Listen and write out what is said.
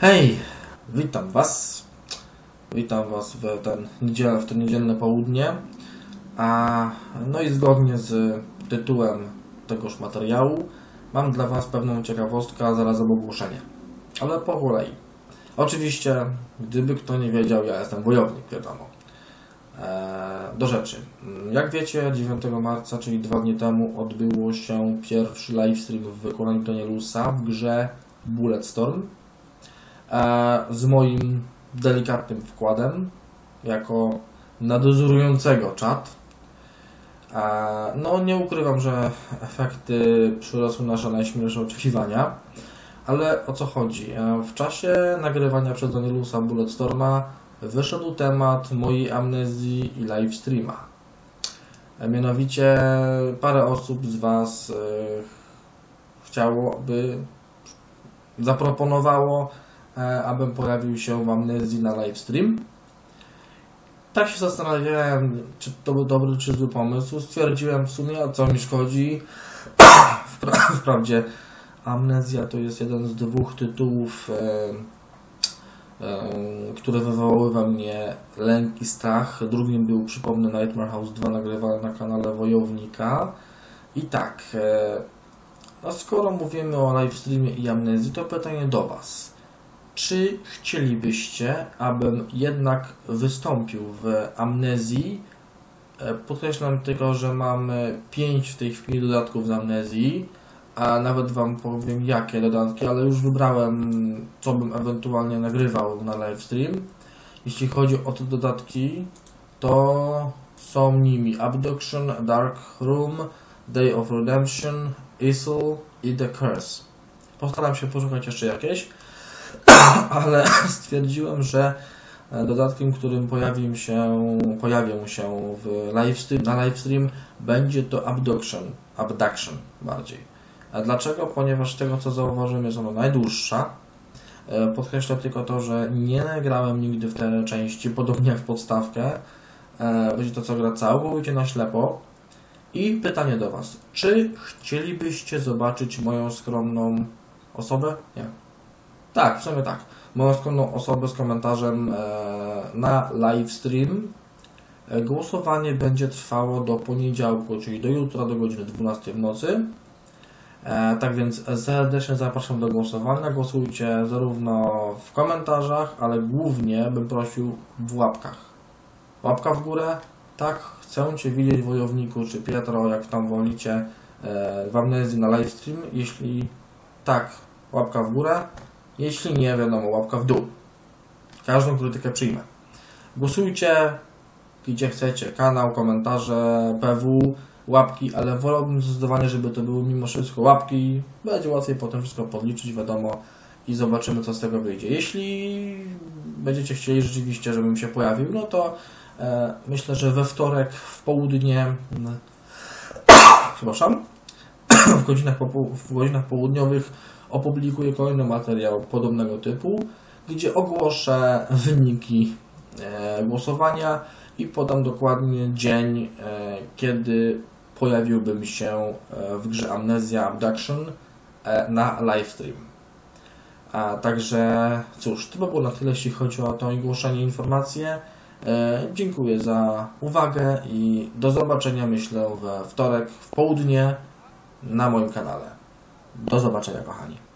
Hej, witam Was. Witam Was w, ten niedzielę, w to niedzielne południe. A, no i zgodnie z tytułem tegoż materiału mam dla Was pewną ciekawostkę, a zarazem ogłoszenie. Ale po kolei. Oczywiście, gdyby kto nie wiedział, ja jestem wojownik, wiadomo. E, do rzeczy. Jak wiecie, 9 marca, czyli dwa dni temu, odbyło się pierwszy livestream w wykonaniu Tonielusa w grze Bulletstorm z moim delikatnym wkładem jako nadozorującego czat. No, nie ukrywam, że efekty przyrosły nasze najśmielsze oczekiwania, ale o co chodzi? E, w czasie nagrywania przez Danielusa Bulletstorma wyszedł temat mojej amnezji i livestreama. E, Mianowicie parę osób z Was e, chciałoby, zaproponowało, abym pojawił się w amnezji na livestream. Tak się zastanawiałem, czy to był dobry czy zły pomysł. Stwierdziłem w sumie, a co mi szkodzi. Wpra- Wprawdzie Amnezja to jest jeden z dwóch tytułów, e, e, które wywołały we mnie lęk i strach. Drugim był, przypomnę, Nightmare House 2 nagrywany na kanale Wojownika. I tak, e, no skoro mówimy o livestreamie i amnezji, to pytanie do Was. Czy chcielibyście, abym jednak wystąpił w amnezji? E, Podkreślam tylko, że mamy 5 w tej chwili dodatków z amnezji, a nawet Wam powiem jakie dodatki, ale już wybrałem, co bym ewentualnie nagrywał na livestream. Jeśli chodzi o te dodatki, to są nimi Abduction, Dark Room, Day of Redemption, Isle i The Curse. Postaram się poszukać jeszcze jakieś, ale stwierdziłem, że e, dodatkiem, którym pojawił się, pojawią się w livestream, na livestream będzie to Abduction, Abduction bardziej. A dlaczego? Ponieważ tego co zauważyłem jest ona najdłuższa. E, Podkreślę tylko to, że nie nagrałem nigdy w tej części, podobnie jak w podstawkę. E, Będzie to co gra całkowicie na ślepo. I pytanie do Was. Czy chcielibyście zobaczyć moją skromną osobę? Nie. Tak, w sumie tak. Moją skromną osobę z komentarzem e, na livestream. E, Głosowanie będzie trwało do poniedziałku, czyli do jutra, do godziny 12 w nocy. E, tak więc serdecznie zapraszam do głosowania. Głosujcie zarówno w komentarzach, ale głównie bym prosił w łapkach. Łapka w górę. Tak, chcę Cię widzieć wojowniku, czy Pietro, jak tam wolicie, w amnezji na livestream. Jeśli tak, łapka w górę. Jeśli nie, wiadomo, łapka w dół. Każdą krytykę przyjmę. Głosujcie gdzie chcecie. Kanał, komentarze, PW, łapki, ale wolałbym zdecydowanie, żeby to były mimo wszystko łapki. Będzie łatwiej potem wszystko podliczyć, wiadomo, i zobaczymy, co z tego wyjdzie. Jeśli będziecie chcieli rzeczywiście, żebym się pojawił, no to e, myślę, że we wtorek w południe, przepraszam, w godzinach, w godzinach południowych opublikuję kolejny materiał podobnego typu, gdzie ogłoszę wyniki e, głosowania i podam dokładnie dzień, e, kiedy pojawiłbym się e, w grze Amnesia Abduction na livestream. A także cóż, to by było na tyle, jeśli chodzi o to ogłoszenie informacje. Dziękuję za uwagę i do zobaczenia myślę we wtorek w południe na moim kanale. Do zobaczenia kochani.